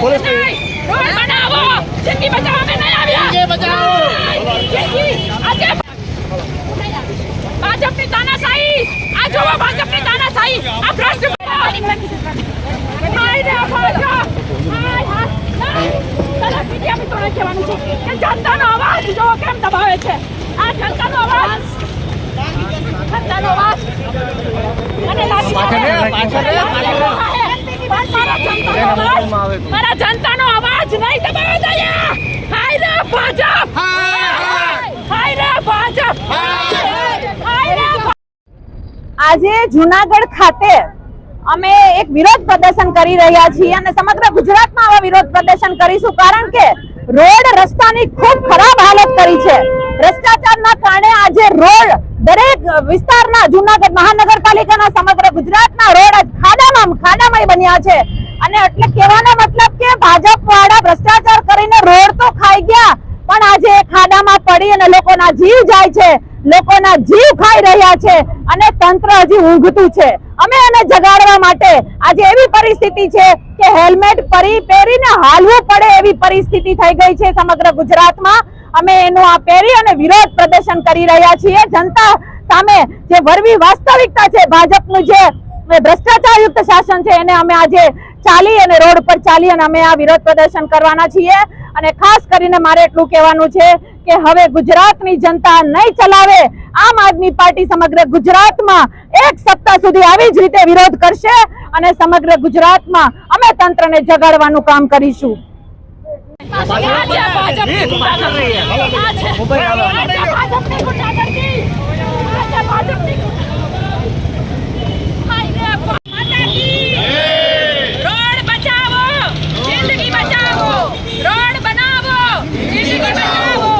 Police road બનાવો. જિંદગી બચાવો અમે નહીં આવ્યા. જિંદગી બચાવો. જિંદગી આજે ભાજપની તાનાશાહી. આ જોવો ભાજપની તાનાશાહી. આ ભ્રષ્ટ જનતાનો અવાજ જોવો કેમ દબાવે છે આ જનતાનો અવાજ જનતાનો અવાજ મને લાગી પાછળ રે, પાછળ રે, પાછળ રે. મારા જનતાનો અવાજ મારા જનતાનો અવાજ નહીં દબાવો જોઈએ હાય રે ભાજપ હાય રે ભાજપ હાય રે આજે જુનાગઢ ખાતે અમે એક વિરોધ પ્રદર્શન કરી રહ્યા છીએ અને સમગ્ર ગુજરાતમાં આવા વિરોધ પ્રદર્શન કરીશું કારણ કે રોડ રસ્તાની ખૂબ ખરાબ હાલત કરી છે. ભ્રષ્ટાચારના કારણે આજે રોડ દરેક વિસ્તારના જુનાગઢ મહાનગરપાલિકાના સમગ્ર ગુજરાતના રોડ ખાડામાં ખાડામાં બન્યા છે. અને એટલે કહેવાનો મતલબ કે ભાજપ વાળા ભ્રષ્ટાચાર કરીને રોડ તો ખાઈ ગયા, પણ આજે ખાડામાં પડી અને લોકોના જીવ જાય છે. લોકોના જીવ ખાઈ રહ્યા છે. અને તંત્ર હજી ઊંઘતું છે. અમે એને જગાડવા માટે આજે એવી પરિસ્થિતિ છે કે હેલ્મેટ પરી પહેરીને હાલવું પડે એવી પરિસ્થિતિ થઈ ગઈ છે સમગ્ર ગુજરાતમાં. અમે એનું આ પહેરી અને વિરોધ પ્રદર્શન કરી રહ્યા છીએ. જનતા સામે જે વરવી વાસ્તવિકતા છે ભાજપનું જે ભ્રષ્ટાચારયુક્ત શાસન છે એને અમે આજે ચાલી અને રોડ પર ચાલી અને અમે આ વિરોધ પ્રદર્શન કરવાના છીએ. અને ખાસ કરીને મારે એટલું કહેવાનું છે કે હવે ગુજરાતની જનતા નહીં ચલાવે આમ આદમી પાર્ટી સમગ્ર ગુજરાતમાં એક સપ્તાહ સુધી આવી જ રીતે વિરોધ કરશે અને સમગ્ર ગુજરાતમાં અમે તંત્રને જગાડવાનું કામ કરીશું આજે ભાજપની ગુંડાગર્દી. આજે- આજે ભાજપની ગુંડાગર્દી. આજે ભાજપની ગુંડાગર્દી. હાય રે માતા કી. રોડ બચાવો જિંદગી બચાવો રોડ બનાવો જિંદગી બચાવો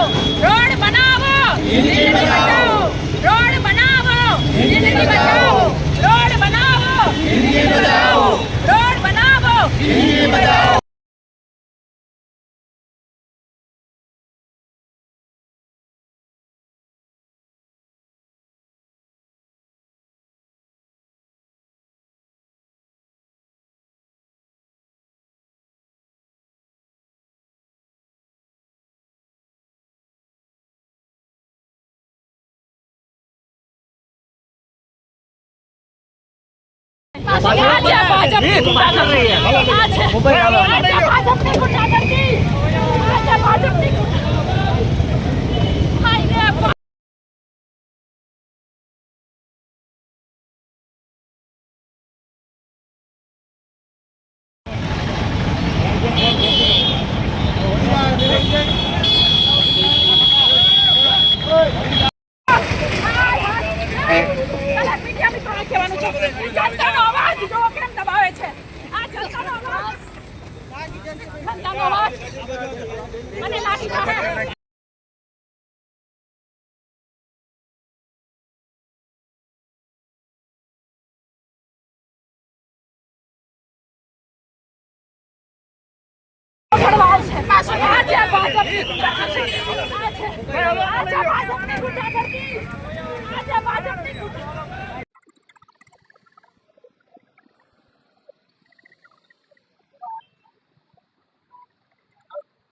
રોડ બનાવો જિંદગી બચાવો રોડ બનાવો જિંદગી બચાવો રોડ બનાવો જિંદગી બચાવો રોડ બનાવો જિંદગી બચાવો આજે ભાજપની ગુંડાગર્દી. આજે- આજે ભાજપની ગુંડાગર્દી. આજે ભાજપની ગુંડાગર્દી. હાય રે ભા- તને મીડિયા મિત્રોને કહેવાનું છે કે જનતાનો અવાજ જોવો કેમ દબાવે છે આ જનતાનો અવાજ જનતાનો અવાજ મને લાગી છે ભરવાડ છે. આજે ભાજપની